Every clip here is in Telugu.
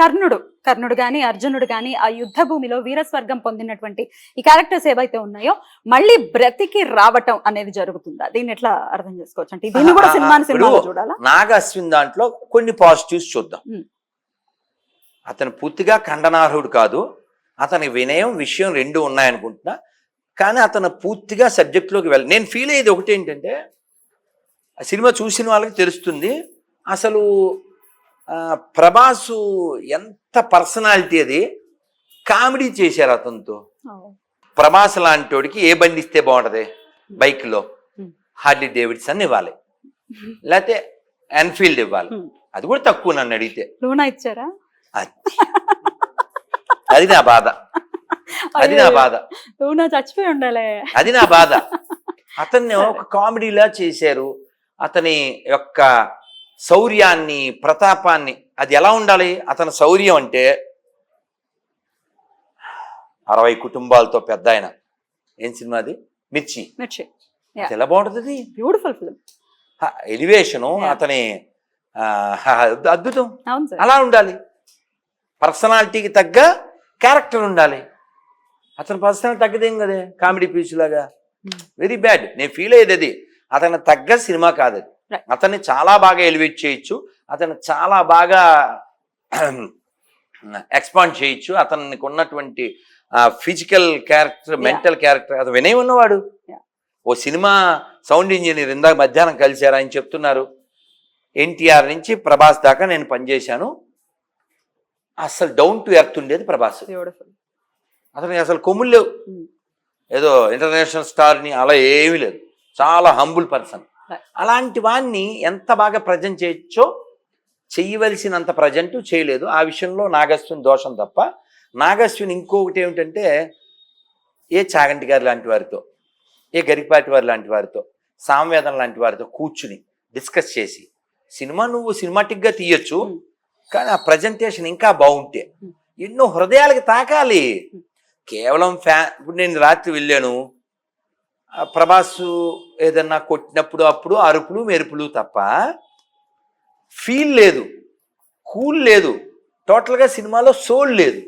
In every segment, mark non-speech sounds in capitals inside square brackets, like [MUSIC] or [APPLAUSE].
కర్ణుడు కర్ణుడు గాని అర్జునుడు గాని ఆ యుద్ధ భూమిలో వీరస్వర్గం పొందినటువంటి ఈ క్యారెక్టర్స్ ఏవైతే ఉన్నాయో మళ్ళీ బ్రతికి రావటం అనేది జరుగుతుందా. దీన్ని ఎట్లా అర్థం చేసుకోవచ్చు? అంటే దీన్ని కూడా సినిమాని ఇప్పుడు చూడాలా? నాగ అశ్విన్ దాంట్లో కొన్ని పాజిటివ్స్ చూద్దాం. అతను పూర్తిగా ఖండనార్హుడు కాదు. అతని వినయం విషయం రెండు ఉన్నాయనుకుంటున్నా. కానీ అతను పూర్తిగా సబ్జెక్ట్లోకి వెళ్ళ నేను ఫీల్ అయ్యేది ఒకటి ఏంటంటే ఆ సినిమా చూసిన వాళ్ళకి తెలుస్తుంది. అసలు ప్రభాసు ఎంత పర్సనాలిటీ అది? కామెడీ చేశారు అతనితో. ప్రభాస్ లాంటి ఏ బండి ఇస్తే బాగుంటది? బైక్లో. Hmm. హార్లీ డేవిడ్సన్ ఇవ్వాలి. లేకపోతే ఎన్ఫీల్డ్ ఇవ్వాలి. అది కూడా తక్కువ నన్ను అడిగితే. లూనా ఇచ్చారా? అది. నా బాధ. అది నా బాధ. లూనా చచ్చిపోయి ఉండాలి. అది నా బాధ. అతన్ని. ఒక కామెడీలా చేశారు. అతని యొక్క శౌర్యాన్ని ప్రతాపాన్ని అది ఎలా ఉండాలి? అతని శౌర్యం అంటే అరవై కుటుంబాలతో పెద్ద ఆయన. ఏం సినిమా అది? మిర్చి. మిర్చి. ఎలా బాగుంటుంది బ్యూటిఫుల్ ఫిల్మ్ ఎలివేషను. అతని అద్భుతం. అలా ఉండాలి. పర్సనాలిటీకి తగ్గ క్యారెక్టర్ ఉండాలి. అతని పర్సనాలిటీ తగ్గదేం కదే? కామెడీ పీస్ లాగా. Hmm. వెరీ బ్యాడ్ నేను ఫీల్ అయ్యేది అది. అతని తగ్గ సినిమా కాదు అది. అతన్ని చాలా బాగా ఎలివేట్ చేయొచ్చు అతను చాలా బాగా ఎక్స్పాండ్ చేయొచ్చు అతనికి ఉన్నటువంటి ఫిజికల్ క్యారెక్టర్. మెంటల్ క్యారెక్టర్ అది వినయం ఉన్నవాడు. ఓ సినిమా సౌండ్ ఇంజనీర్ ఇందాక మధ్యాహ్నం కలిశారు ఆయన చెప్తున్నారు ఎన్టీఆర్ నుంచి ప్రభాస్ దాకా నేను పనిచేశాను అసలు డౌన్ టు ఎర్త్ ఉండేది ప్రభాస్ అతనికి అసలు కొమ్ములు లేవు Hmm. ఏదో ఇంటర్నేషనల్ స్టార్ని అలా ఏమీ లేదు చాలా హంబుల్ పర్సన్. అలాంటి వాడిని ఎంత బాగా ప్రజెంట్ చేయొచ్చో చెయ్యవలసినంత ప్రజెంట్ చేయలేదు ఆ విషయంలో నాగస్విన్ దోషం తప్ప నాగస్విన్ ఇంకొకటి ఏమిటంటే ఏ చాగంటి గారి లాంటి వారితో ఏ గరికపాటి వారి లాంటి వారితో సామవేదం లాంటి వారితో కూర్చుని డిస్కస్ చేసి సినిమా నువ్వు సినిమాటిక్గా తీయొచ్చు Hmm. కానీ ఆ ప్రజెంటేషన్ ఇంకా బాగుంటే Hmm. ఎన్నో హృదయాలకి తాకాలి Hmm. కేవలం ఫ్యా ఇప్పుడు నేను రాత్రి వెళ్ళాను ప్రభాస్ ఏదన్నా కొట్టినప్పుడు అప్పుడు అరుపులు మెరుపులు తప్ప ఫీల్ లేదు కూల్ లేదు టోటల్గా సినిమాలో సోల్ లేదు.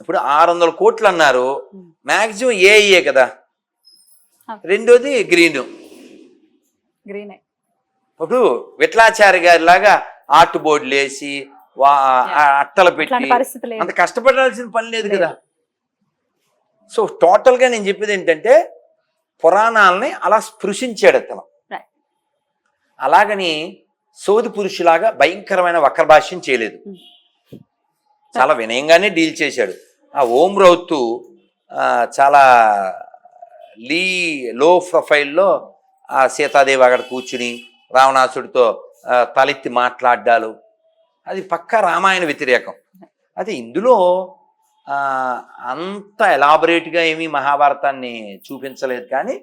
ఇప్పుడు ఆరు వందల కోట్లు అన్నారు Hmm. మ్యాక్సిమం ఏఐఏ కదా. రెండోది గ్రీన్. గ్రీన్ ఇప్పుడు విట్లాచారి గారి లాగా ఆర్ట్ బోర్డులు వేసి అట్టలు పెట్టి అంత కష్టపడాల్సిన పని లేదు. కదా. సో టోటల్గా నేను చెప్పేది ఏంటంటే పురాణాలని అలా స్పృశించాడు అతను. అలాగని సోది పురుషులాగా భయంకరమైన వక్ర భాష్యం చేయలేదు. Hmm. చాలా వినయంగానే డీల్ చేశాడు. ఆ ఓం రౌతు చాలా లీ లో ప్రొఫైల్లో ఆ సీతాదేవి అక్కడ కూర్చుని రావణాసుడితో తలెత్తి మాట్లాడ్డాలు. అది పక్కా రామాయణ వ్యతిరేకం. అది ఇందులో అంత ఎలాబొరేట్గా ఏమీ మహాభారతాన్ని చూపించలేదు కానీ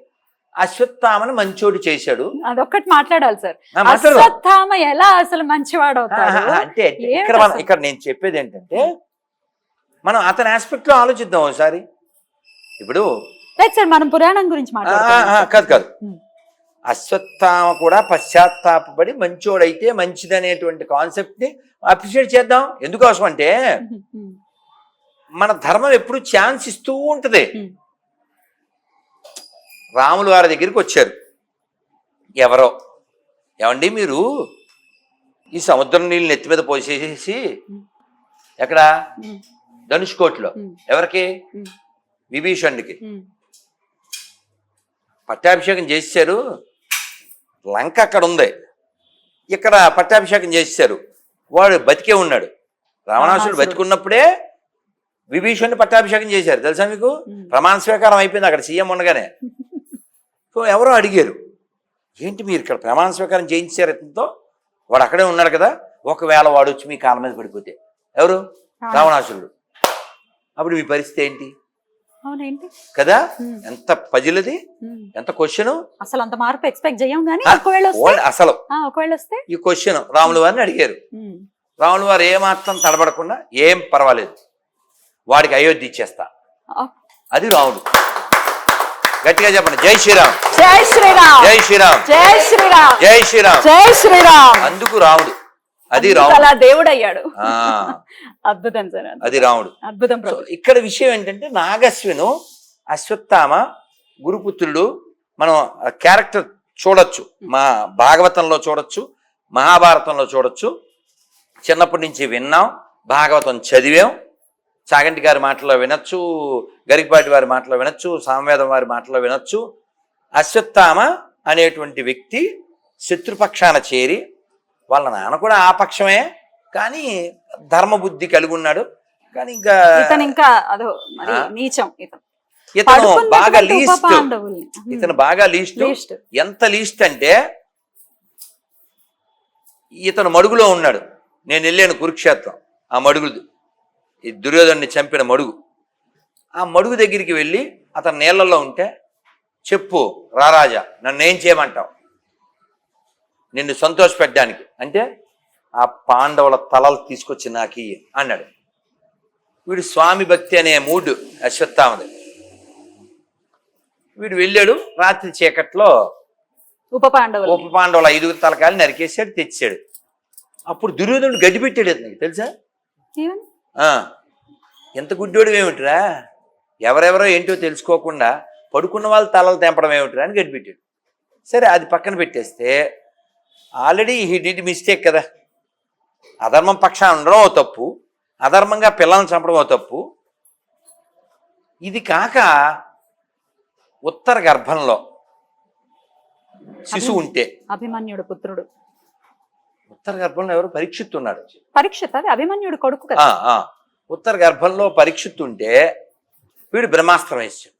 అశ్వత్థామని మంచోడు చేశాడు అదొక్కటి మాట్లాడాలి సార్. అశ్వత్థామ ఎలా అసలు మంచివాడు అంటే ఇక్కడ మనం? ఇక్కడ నేను చెప్పేది ఏంటంటే మనం అతని ఆస్పెక్ట్లో ఆలోచిద్దాం ఒకసారి ఇప్పుడు సార్ మనం పురాణం గురించి మాట్లాడుతున్నాం కాదు కాదు. అశ్వత్థామ కూడా పశ్చాత్తాపడి మంచోడైతే మంచిదనేటువంటి కాన్సెప్ట్ని అప్రిషియేట్ చేద్దాం ఎందుకోసం అంటే. మన ధర్మం ఎప్పుడు ఛాన్స్ ఇస్తూ ఉంటది. రాములు వారి దగ్గరికి వచ్చారు ఎవరో ఏమండి మీరు ఈ సముద్రం నీళ్ళు నెత్తి మీద పోసేసి ఎక్కడ. ధనుష్కోట్లో. ఎవరికి. విభీషణుడికి. పట్టాభిషేకం చేశారు లంక అక్కడ ఉంది ఇక్కడ పట్టాభిషేకం చేశారు వాడు బతికే ఉన్నాడు రావణాసుడు రావణాసురుడు. బతికున్నప్పుడే విభీషణుని పట్టాభిషేకం చేశారు. తెలుసా మీకు. ప్రమాణ స్వీకారం అయిపోయింది అక్కడ సీఎం ఉండగానే. సో ఎవరో అడిగారు ఏంటి మీరు ఇక్కడ ప్రమాణ స్వీకారం చేయించారు ఇతనితో? వాడు అక్కడే ఉన్నాడు కదా ఒకవేళ వాడు వచ్చి మీ కాళ్ళ మీద పడిపోతే. ఎవరు? రావణాసురుడు. అప్పుడు మీ పరిస్థితి ఏంటి? కదా? ఎంత పజిలది. ఎంత క్వశ్చన్? అసలు అంత మార్పు ఎక్స్పెక్ట్ చేయం కానీ అసలు. ఒకవేళ వస్తే ఈ క్వశ్చన్ రాములు వారిని అడిగారు. రాములు వారు ఏమాత్రం తడబడకుండా ఏం పర్వాలేదు. వాడికి అయోధ్య ఇచ్చేస్తా. అది రాముడు. గట్టిగా చెప్పండి. జై శ్రీరామ్. జై శ్రీరామ్. జై శ్రీరామ్. జై శ్రీరామ్. జై శ్రీరామ్. జై శ్రీరామ్. అందుకు రాముడు. అది రాముడు. అలా దేవుడు అయ్యాడు అద్భుతం సార్ అది. రాముడు. అద్భుతం ఇక్కడ విషయం ఏంటంటే నాగశ్విను అశ్వత్థామ గురుపుత్రుడు మనం క్యారెక్టర్ చూడొచ్చు. మా భాగవతంలో చూడొచ్చు మహాభారతంలో చూడొచ్చు. చిన్నప్పటి నుంచి విన్నాం భాగవతం చదివాం. చాగంటి గారి మాటలో వినొచ్చు గరికపాటి వారి మాటలో వినొచ్చు సామవేదం వారి మాటలో వినొచ్చు. అశ్వత్థామ అనేటువంటి వ్యక్తి శత్రుపక్షాన చేరి వాళ్ళ నాన్న కూడా ఆ పక్షమే కానీ ధర్మబుద్ధి కలిగి ఉన్నాడు కానీ ఇంకా ఇతను ఇంకా అదో? నీచం ఇతను. బాగా లీస్ట్. ఇతను బాగా లీస్ట్. ఎంత లీస్ట్ అంటే ఇతను మడుగులో ఉన్నాడు. నేను వెళ్ళాను కురుక్షేత్రం ఆ మడుగు ఈ దుర్యోధన్ని చంపిన మడుగు. ఆ మడుగు దగ్గరికి వెళ్ళి అతను నీళ్ళల్లో ఉంటే చెప్పు రారాజా నన్ను ఏం చేయమంటావు? నిన్ను సంతోషపెట్టడానికి. అంటే ఆ పాండవుల తలలు తీసుకొచ్చి నాకు అన్నాడు. వీడు స్వామి భక్తి అనే మూడు అశ్వత్థామది వీడు వెళ్ళాడు రాత్రి చీకట్లో ఉప పాండవులు. ఉప పాండవుల ఐదుగురు తలకాయలు నరికేసాడు తెచ్చాడు. అప్పుడు దుర్యోధనుడు గడ్డి పెట్టాడు అతనికి తెలుసా? ఎంత గుడ్డోడు ఏమిటిరా? ఎవరెవరో ఏంటో తెలుసుకోకుండా పడుకున్న వాళ్ళ తలలు తెంపడం ఏమిటిరా అని గడ్డి పెట్టాడు. సరే అది పక్కన పెట్టేస్తే ఆల్రెడీ హీ డిడ్ మిస్టేక్ కదా. అధర్మం పక్షాన ఉండడం ఓ తప్పు అధర్మంగా పిల్లల్ని చంపడం ఓ తప్పు. ఇది కాక ఉత్తర గర్భంలో శిశువు ఉంటే అభిమన్యుడు పుత్రుడు. ఉత్తర గర్భంలో ఎవరు పరీక్షిత్ ఉన్నాడు పరీక్షిత్ అది అభిమన్యుడు కొడుకు కదా. ఉత్తర గర్భంలో పరీక్షిత్ ఉంటే వీడు బ్రహ్మాస్త్రం వేసాడు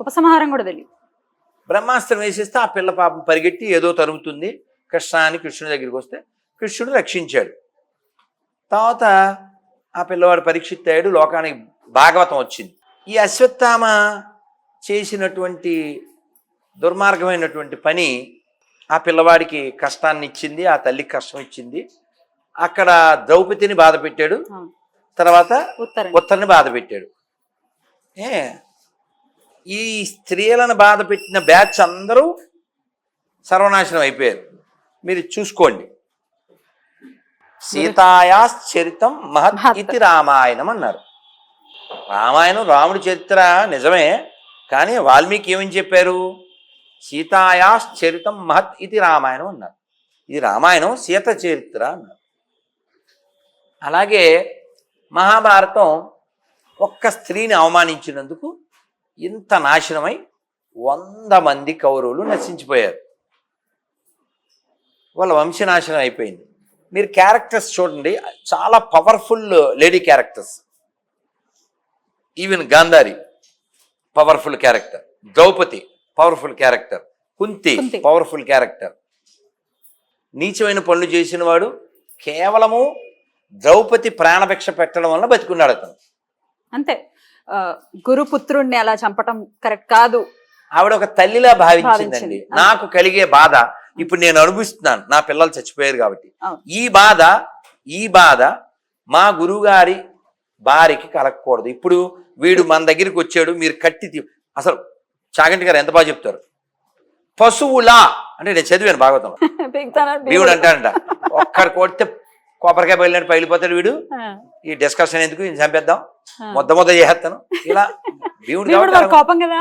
ఉపసంహారం కూడా తెలియదు బ్రహ్మాస్త్రం వేసేస్తే ఆ పిల్ల పాపం పరిగెట్టి ఏదో తరుగుతుంది కృష్ణ అని కృష్ణుడి దగ్గరికి వస్తే కృష్ణుడు రక్షించాడు. తర్వాత ఆ పిల్లవాడు పరీక్షిత్ అయ్యాడు లోకానికి భాగవతం వచ్చింది. ఈ అశ్వత్థామ చేసినటువంటి దుర్మార్గమైనటువంటి పని ఆ పిల్లవాడికి కష్టాన్ని ఇచ్చింది ఆ తల్లికి కష్టం ఇచ్చింది. అక్కడ ద్రౌపదిని బాధ పెట్టాడు. తర్వాత ఉత్తరం ఉత్తర్ని బాధ పెట్టాడు. ఏ ఈ స్త్రీలను బాధ పెట్టిన బ్యాచ్ అందరూ సర్వనాశనం అయిపోయారు. మీరు చూసుకోండి. సీతాయాశ్చరితం మహత్. ఇది రామాయణం అన్నారు. రామాయణం రాముడి చరిత్ర నిజమే కానీ వాల్మీకి ఏమని చెప్పారు? సీతాయాశ్చరితం మహత్ ఇది రామాయణం అన్నారు. ఇది రామాయణం సీత చరిత్ర అన్నారు. అలాగే మహాభారతం ఒక్క స్త్రీని అవమానించినందుకు ఇంత నాశనమై వంద మంది కౌరవులు నశించిపోయారు. వాళ్ళ వంశనాశనం అయిపోయింది. మీరు క్యారెక్టర్స్ చూడండి చాలా powerful lady characters. Even Gandhari powerful character. Draupadi powerful character. Kunti. Powerful character. నీచమైన పనులు చేసిన వాడు కేవలము ద్రౌపది ప్రాణభిక్ష పెట్టడం వల్ల బతికున్నాడు అతను. అంతే. ఆ, గురు పుత్రుణ్ణి అలా చంపటం కరెక్ట్ కాదు. ఆవిడ ఒక తల్లిలా భావించిందండి. భావించింది. నాకు కలిగే బాధ ఇప్పుడు నేను అనుభవిస్తున్నాను నా పిల్లలు చచ్చిపోయారు కాబట్టి. ఈ బాధ ఈ బాధ మా గురువుగారి భార్యకి కలగకూడదు. ఇప్పుడు వీడు మన దగ్గరికి వచ్చాడు మీరు కట్టి అసలు చాగంటి గారు ఎంత బాగా చెప్తారు? పశువులా అంటే నేను చదివాను భాగవతంలో. బిగుతానండి. వీడు అంటాడంట. ఒక్కడు కొడితే కొబ్బరికాయ బయలుదేరి పగిలిపోతాడు వీడు. ఈ డిస్కషన్ ఎందుకు? చంపేద్దాం. ముద్ద ముద్ద చేసేస్తాను. ఇలా దేవుడు కోపం కదా?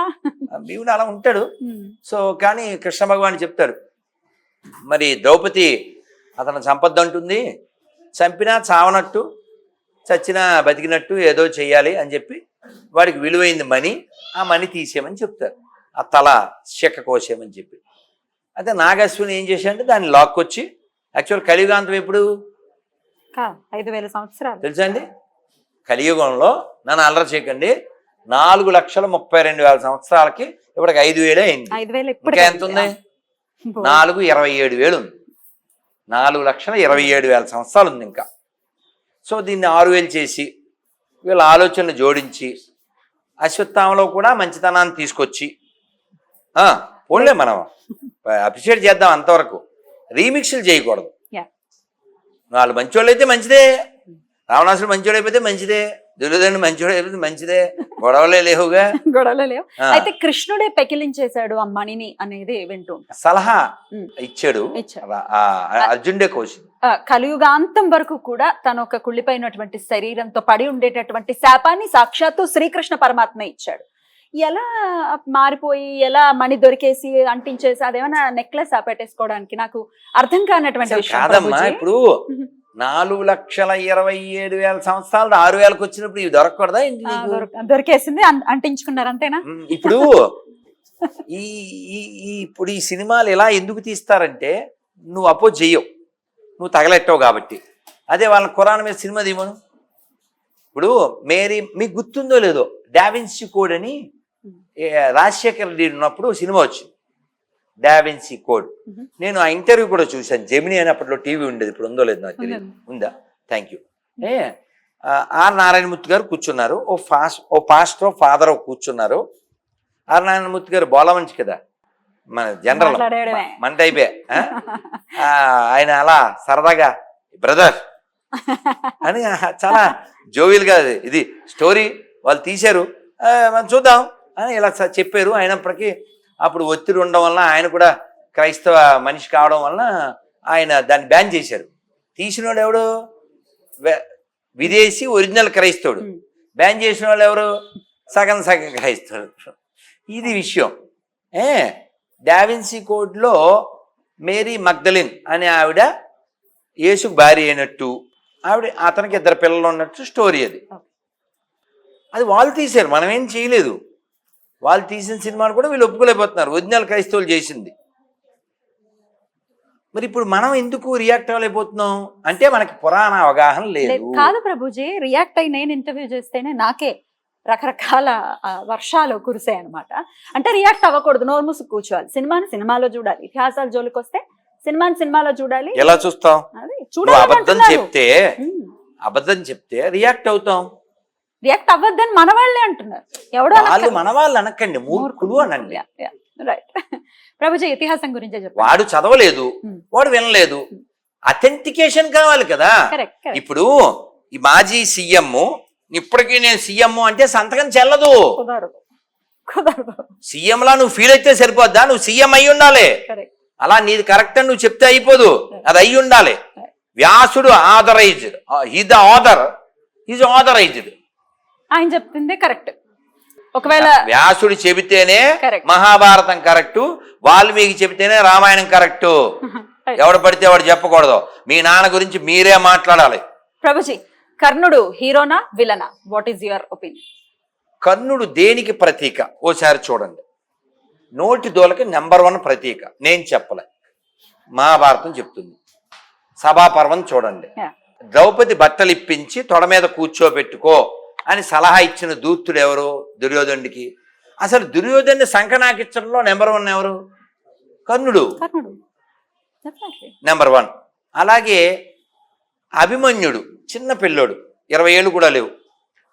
భీముడు అలా ఉంటాడు. సో కానీ కృష్ణ భగవాన్ చెప్తాడు మరి ద్రౌపది అతను చంపొద్దంటుంది. చంపినా చావనట్టు. చచ్చినా బతికినట్టు ఏదో చెయ్యాలి అని చెప్పి వాడికి విలువైంది మనీ ఆ మనీ తీసేయమని చెప్తారు. ఆ తల చెక్క కోసేయమని చెప్పి. అయితే నాగశ్విని ఏం చేశాడంటే దాన్ని లాక్కొచ్చి యాక్చువల్ కలియుగాంతం ఎప్పుడు? ఐదు వేల సంవత్సరాలు. తెలుసా అండి? కలియుగంలో నన్ను అల్లరి చేయకండి నాలుగు లక్షల ముప్పై రెండు వేల సంవత్సరాలకి ఇప్పటికి ఐదు వేలే అయింది. ఇంకా ఎంత ఉంది? నాలుగు ఇరవై ఏడు వేలు ఉంది. నాలుగు లక్షల ఇరవై ఏడు వేల సంవత్సరాలు ఉంది ఇంకా. సో దీన్ని ఆరు వేలు చేసి వీళ్ళ ఆలోచనలు జోడించి అశ్వత్థామలో కూడా మంచితనాన్ని తీసుకొచ్చి పోన్లే మనం. అప్రిషియేట్ చేద్దాం అంతవరకు. రీమిక్స్లు చేయకూడదు. వాళ్ళు మంచోళ్ళు అయితే మంచిదే. రావణాసుడు అయిపోతే మంచిదే. దుర్యోధనుడు అయిపోతే మంచిదే. గొడవలే లేవుగా. [LAUGHS] గొడవలు లేవు. ఆ, అయితే కృష్ణుడే పెకిలించేశాడు ఆ మణిని అనేది వింటూ ఉంటాం. సలహా. ఇచ్చాడు. ఆ, అర్జునుడే కోసింది. ఆ, కలియుగాంతం వరకు కూడా తను ఒక కుళ్ళిపోయినటువంటి శరీరంతో పడి ఉండేటటువంటి శాపాన్ని సాక్షాత్తు శ్రీకృష్ణ పరమాత్మ ఇచ్చాడు. ఎలా మారిపోయి ఎలా మణి దొరికేసి అంటించేసి అదేమైనా నెక్లెస్ పెట్టేసుకోవడానికి నాకు అర్థం కానటువంటి కాదమ్మా. ఇప్పుడు. నాలుగు లక్షల ఇరవై ఏడు వేల సంవత్సరాలు ఆరు వేలకు వచ్చినప్పుడు ఇవి దొరకకూడదా ఏంటి దొరికేసింది అంటించుకున్నారు అంతేనా? ఇప్పుడు ఈ ఈ ఇప్పుడు ఈ సినిమాలు ఎలా ఎందుకు తీస్తారంటే నువ్వు అపోజ్ చెయ్యవు. నువ్వు తగలెట్టవు కాబట్టి. అదే వాళ్ళ ఖురాన్ మీద సినిమా తీయమను. ఇప్పుడు మేరీ మీకు గుర్తుందో లేదో డావిన్సీ కోడ్ అని రాజశేఖర్ రెడ్డి ఉన్నప్పుడు సినిమా వచ్చింది. Da Vinci code. నేను ఆ ఇంటర్వ్యూ కూడా చూశాను. జెమిని అని అప్పట్లో టీవీ ఉండేది. ఇప్పుడు ఉందో లేదో నాకు తెలియదు. ఉందా? Thank you A R Narayanamurthy garu కూర్చున్నారు. ఓ ఫాస్ ఓ పాస్టర్ ఫాదర్ కూర్చున్నారు. ఆర్ నారాయణమూర్తి గారు బోల మంచి కదా? మన జనరల్. మన టైపే. ఆయన అలా సరదాగా బ్రదర్ అని చాలా జోవియల్గా ఇది స్టోరీ వాళ్ళు తీశారు. మనం చూద్దాం అని ఇలా చెప్పారు. అయినప్పటికీ అప్పుడు ఒత్తిడి ఉండడం వల్ల ఆయన కూడా క్రైస్తవ మనిషి కావడం వలన ఆయన దాన్ని బ్యాన్ చేశారు. తీసినోడు ఎవడు? విదేశీ ఒరిజినల్ క్రైస్తవుడు. బ్యాన్ చేసిన వాళ్ళు ఎవరు? సగం సగం క్రైస్తవుడు ఇది విషయం. ఏ? డావిన్సీ కోడ్లో మేరీ మగ్దలిన్ అనే ఆవిడ యేసుకు భార్య అయినట్టు ఆవిడ అతనికి ఇద్దరు పిల్లలు ఉన్నట్టు స్టోరీ అది. అది వాళ్ళు తీశారు. మనం ఏం చేయలేదు. వాళ్ళు తీసిన సినిమాను కూడా వీళ్ళు ఒప్పుకోలేకపోతున్నారు. ఒరిజినల్ క్రైస్తవులు చేసింది. మరి ఇప్పుడు మనం ఎందుకు రియాక్ట్ అవ్వలేకపోతున్నాం? అంటే మనకి పురాణ అవగాహన లేదు, కాదు ప్రభుజీ. రియాక్ట్ అయి నేను ఇంటర్వ్యూ చేస్తేనే నాకే రకరకాల వర్షాలు కురిసాయి అనమాట అంటే రియాక్ట్ అవ్వకూడదు. నోరు మూసి కూర్చోవాలి. సినిమాని సినిమాలో చూడాలి. ఇతిహాసాల జోలికి వస్తే సినిమాని సినిమాలో చూడాలి. ఎలా చూస్తాం? చూడాలి అబద్ధం చెప్తే. అబద్ధం చెప్తే రియాక్ట్ అవుతాం. రియాక్ట్ అవ్వద్దని మన వాళ్ళే అంటున్నారు. ఎవడో వాళ్ళు మన వాళ్ళు అనకండి మూర్ఖులు అనండి. రైట్ [LAUGHS] ప్రభుజీ ఇతిహాసం గురించే చెప్పండి. వాడు చదవలేదు. వాడు వినలేదు. అథెంటికేషన్ కావాలి కదా. ఇప్పుడు ఈ మాజీ సీఎం ఇప్పటికీ నేను సీఎం అంటే సంతకం చెల్లదు. సీఎం లా నువ్వు ఫీల్ అయితే సరిపోద్దా? నువ్వు సీఎం అయి ఉండాలి. అలా నీది కరెక్ట్ అని నువ్వు చెప్తే అయిపోదు. అది అయి ఉండాలి. వ్యాసుడు ఆథరైజ్డ్ ఈ ద ఆథర్ ఈజ్ ఆథరైజ్డ్ ఆయన చెప్తుంది కరెక్ట్. ఒకవేళ వ్యాసుడు చెబితేనే. మహాభారతం కరెక్టు వాల్మీకి చెబితేనే రామాయణం కరెక్టు. [LAUGHS] ఎవడు పడితే వాడు చెప్పకూడదు. మీ నాన్న గురించి మీరే మాట్లాడాలి. ప్రభుజీ కర్ణుడు హీరోనా విలనా? వాట్ ఈస్ యువర్ ఒపీనియన్ కర్ణుడు దేనికి ప్రతీక? ఓసారి చూడండి. నోటి దోలకి నెంబర్ వన్ ప్రతీక. నేను చెప్పలే. మహాభారతం చెప్తుంది. సభాపర్వం చూడండి. ద్రౌపది బట్టలు ఇప్పించి తొడ మీద కూర్చోబెట్టుకో. అని సలహా ఇచ్చిన దూతుడు ఎవరు? దుర్యోధనుడికి. అసలు దుర్యోధన్ని సంకనాకించడంలో నెంబర్ వన్ ఎవరు? కర్ణుడు. Number one. అలాగే అభిమన్యుడు చిన్న పిల్లోడు ఇరవై ఏళ్ళు కూడా లేవు.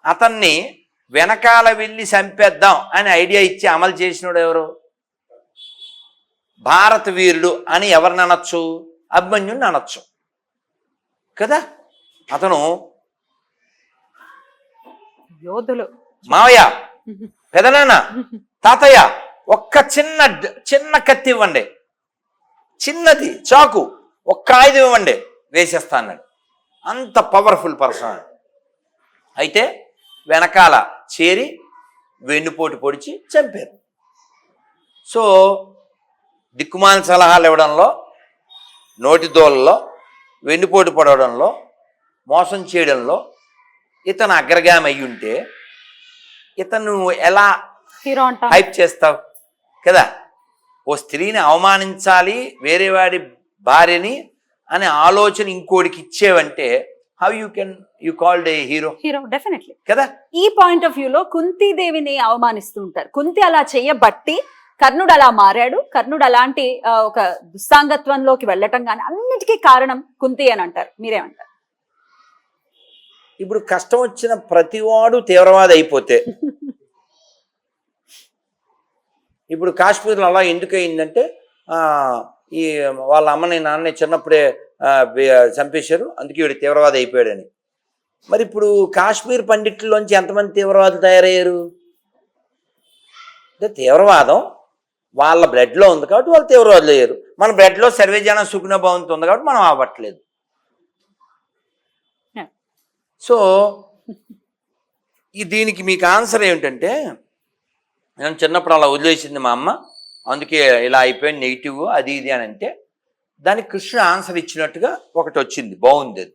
అతన్ని వెనకాల వెళ్ళి చంపేద్దాం అని ఐడియా ఇచ్చి అమలు చేసినోడు ఎవరు? భారత వీరుడు అని ఎవరిని అనొచ్చు? అభిమన్యుడిని అనొచ్చు. కదా? అతను యోధులు. మావయ్య పెదనాన్న తాతయ్య ఒక్క చిన్న చిన్న కత్తి ఇవ్వండి. చిన్నది చాకు ఒక్క ఆయుధం ఇవ్వండి. వేసేస్తా అన్నాడు అంత పవర్ఫుల్ పర్సన్ అయితే వెనకాల చేరి వెన్నుపోటు పొడిచి చంపారు. సో దిక్కుమాల సలహాలు ఇవ్వడంలో నోటి దోలలో వెన్నుపోటు పడవడంలో మోసం చేయడంలో ఇతను అగ్రగామి అయి ఉంటే ఇతను ఎలా హీరో హైప్ చేస్తావు? కదా? ఓ స్త్రీని అవమానించాలి వేరే వాడి భార్యని అనే ఆలోచన ఇంకోటికి ఇచ్చేవంటే how you can you called a hero hero definitely. కదా? ఈ పాయింట్ ఆఫ్ వ్యూలో కుంతీదేవిని అవమానిస్తూ ఉంటారు. కుంతి అలా చేయబట్టి కర్ణుడు అలా మారాడు. కర్ణుడు అలాంటి ఒక దుస్సాంగత్వంలోకి వెళ్ళటం కానీ అన్నిటికీ కారణం కుంతి అని అంటారు. మీరేమంటారు? ఇప్పుడు కష్టం వచ్చిన ప్రతివాడు తీవ్రవాది అయిపోతే ఇప్పుడు కాశ్మీర్లో అలా ఎందుకు అయిందంటే ఈ వాళ్ళ అమ్మని నాన్నని చిన్నప్పుడే చంపేశారు. అందుకే వీడు తీవ్రవాది అయిపోయాడని మరి ఇప్పుడు కాశ్మీర్ పండిట్లలోంచి ఎంతమంది తీవ్రవాదులు తయారయ్యారు? అంటే తీవ్రవాదం వాళ్ళ బ్లడ్లో ఉంది కాబట్టి వాళ్ళు తీవ్రవాదులు అయ్యారు మన బ్లడ్లో సర్వేజన సుఖన భవంతి ఉంది కాబట్టి మనం అవ్వట్లేదు సో ఈ దీనికి మీకు ఆన్సర్ ఏమిటంటే నేను చిన్నప్పుడు అలా వదిలేసింది మా అమ్మ. అందుకే ఇలా అయిపోయింది నెగిటివ్ అది ఇది అని అంటే దానికి కృష్ణ ఆన్సర్ ఇచ్చినట్టుగా ఒకటి వచ్చింది బాగుంది అది.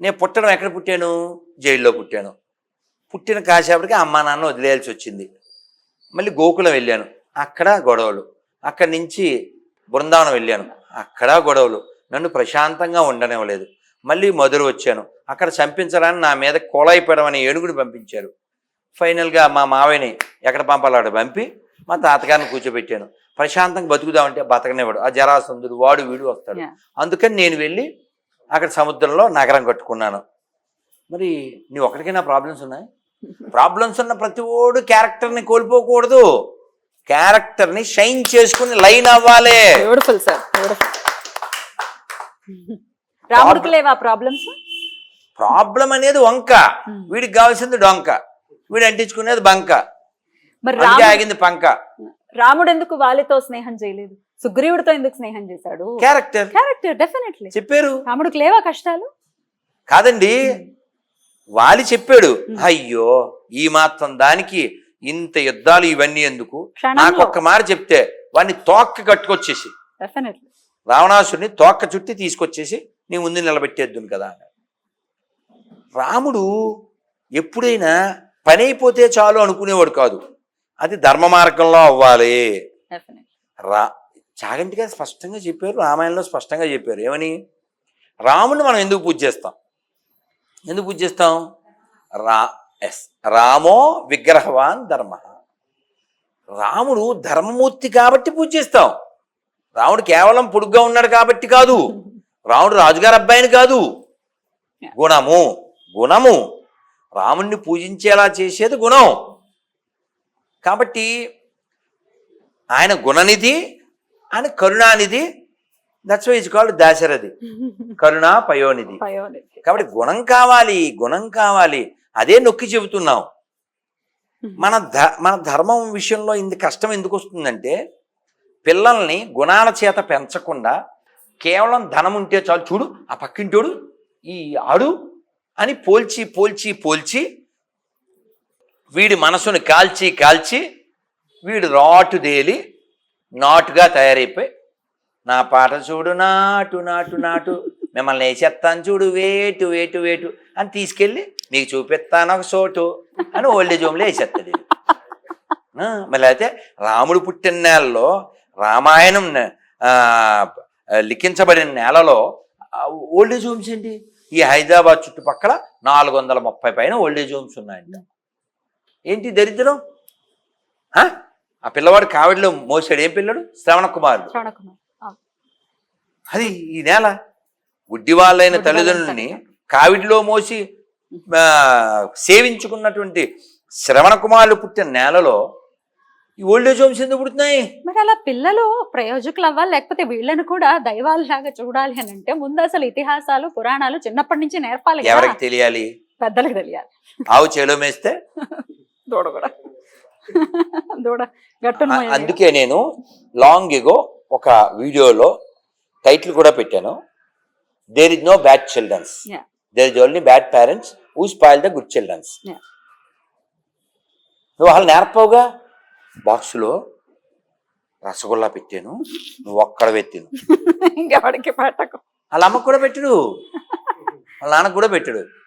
నేను పుట్టడం ఎక్కడ పుట్టాను? జైల్లో పుట్టాను. పుట్టిన కాసేపటికి అమ్మా నాన్న వదిలేయాల్సి వచ్చింది. మళ్ళీ గోకులం వెళ్ళాను అక్కడ గొడవలు. అక్కడి నుంచి బృందావనం వెళ్ళాను అక్కడ గొడవలు. నన్ను ప్రశాంతంగా ఉండనివ్వలేదు. మళ్ళీ మధుర వచ్చాను. అక్కడ చంపించడానికి నా మీద కోలాయిపడం అనే ఏనుగుని పంపించారు. ఫైనల్గా మా మావయ్యని ఎక్కడ పంపాలో అక్కడ పంపి మా తాతగారిని కూర్చోబెట్టాను. ప్రశాంతంగా బతుకుదామంటే బతకనివ్వడు. ఆ జరాసంధుడు వాడు వీడు వస్తాడు. అందుకని నేను వెళ్ళి అక్కడ సముద్రంలో నగరం కట్టుకున్నాను. మరి నీ ఒకరికైనా ప్రాబ్లమ్స్ ఉన్నాయి? ప్రాబ్లమ్స్ ఉన్న ప్రతి ఓడు క్యారెక్టర్ని కోల్పోకూడదు. క్యారెక్టర్ని షైన్ చేసుకుని లైన్ అవ్వాలి. బ్యూటిఫుల్ సార్ బ్యూటిఫుల్ రాముడికి లేవా ప్రాబ్లమ్స్ ప్రాబ్లం అనేది వంక. వీడికి కావాల్సింది డొంక. వీడు అంటించుకునేది బంక. మరి ఆగింది పంక. రాముడు ఎందుకు వాలితో స్నేహం చేయలేదు? సుగ్రీవుడితో ఎందుకు స్నేహం చేశాడు? క్యారెక్టర్ క్యారెక్టర్ డెఫినెట్లీ చెప్పారు. రాముడికి లేవా కష్టాలు? కాదండి. వాలి చెప్పాడు. అయ్యో ఈ మాత్రం దానికి ఇంత యుద్ధాలు ఇవన్నీ ఎందుకు? నాకు ఒక్క మాట చెప్తే వాడిని తోక్క కట్టుకొచ్చేసి రావణాసుడిని తోక్క చుట్టి తీసుకొచ్చేసి నీ ముందు నిలబెట్టేద్దును కదా. రాముడు ఎప్పుడైనా పని అయిపోతే చాలు అనుకునేవాడు కాదు. అది ధర్మ మార్గంలో అవ్వాలి. రా చాగంటి గారు స్పష్టంగా చెప్పారు రామాయణంలో స్పష్టంగా చెప్పారు. ఏమని? రాముడిని మనం ఎందుకు పూజ చేస్తాం? ఎందుకు పూజ చేస్తాం? రా ఎస్ రామో విగ్రహవాన్ ధర్మ. రాముడు ధర్మమూర్తి కాబట్టి పూజ చేస్తాం. రాముడు కేవలం పొడుగ్గా ఉన్నాడు కాబట్టి కాదు. రాముడు రాజుగారి అబ్బాయిని కాదు. గుణము. గుణము. రాముణ్ణి పూజించేలా చేసేది గుణం. కాబట్టి ఆయన గుణనిధి ఆయన కరుణానిధి. That's called Dasarathi. [LAUGHS] కరుణా పయోనిధి. పయోనిధి. కాబట్టి గుణం కావాలి గుణం కావాలి. అదే నొక్కి చెబుతున్నాం. మన ధ మన ధర్మం విషయంలో ఇంత కష్టం ఎందుకు వస్తుందంటే పిల్లల్ని గుణాల చేత పెంచకుండా కేవలం ధనం ఉంటే చాలు చూడు ఆ పక్కింటోడు ఈ ఆడు అని పోల్చి పోల్చి పోల్చి వీడి మనసుని కాల్చి కాల్చి వీడు రాటు దేలి నాటుగా తయారైపోయి నా పాట చూడు నాటు నాటు నాటు మిమ్మల్ని వేసేస్తాను చూడు వేటు వేటు వేటు అని తీసుకెళ్ళి మీకు చూపిస్తాను ఒక చోటు అని ఓల్డేజ్ హోమ్లో వేసేస్తుంది మళ్ళీ అయితే రాముడు పుట్టిన నెలలో రామాయణం లిఖించబడిన నేలలో ఓల్డేజ్ హోమ్స్ ఏంటి? ఈ హైదరాబాద్ చుట్టుపక్కల నాలుగు వందల ముప్పై పైన ఓల్డేజ్ హోమ్స్ ఉన్నాయంట. ఏంటి దరిద్రం? ఆ? ఆ పిల్లవాడు కావిడిలో మోసాడు. ఏం పిల్లడు? శ్రవణ కుమారుడు. కుమార్ అది ఈ నేల. గుడ్డి వాళ్ళైన గుడ్డి వాళ్ళైన తల్లిదండ్రుల్ని తల్లిదండ్రులు. కావిడిలో మోసి ఆ, సేవించుకున్నటువంటి శ్రవణ కుమారులు పుట్టిన నేలలో ఈ ఓల్డేజ్ హోమ్స్ ఎందుకు పుడుతున్నాయి? మరి అలా పిల్లలు ప్రయోజకులు అవ్వాలి లేకపోతే వీళ్ళని కూడా దైవాలలాగా చూడాలి అని అంటే ముందు అసలు ఇతిహాసాలు పురాణాలు చిన్నప్పటి నుంచి నేర్పాలి ఎవరికి తెలియాలి? పెద్దలకు తెలియాలి. ఆవు చేలో మేస్తే? [LAUGHS] దూడ కూడా. [LAUGHS] దూడ గట్టును. అందుకే నేను లాంగ్ ఎగో ఒక వీడియోలో టైటిల్ కూడా పెట్టాను. There is no bad childrens. There is only bad parents who spoil the good childrens. నువ్వు వాళ్ళు నేర్పవుగా? బాక్సులో రసగుల్లా పెట్టాను. నువ్వు ఒక్కడ పెట్టాను ఇంకెవడికి పట్టకు. వాళ్ళ అమ్మకు కూడా పెట్టడు. వాళ్ళ నాన్నకు కూడా పెట్టాడు.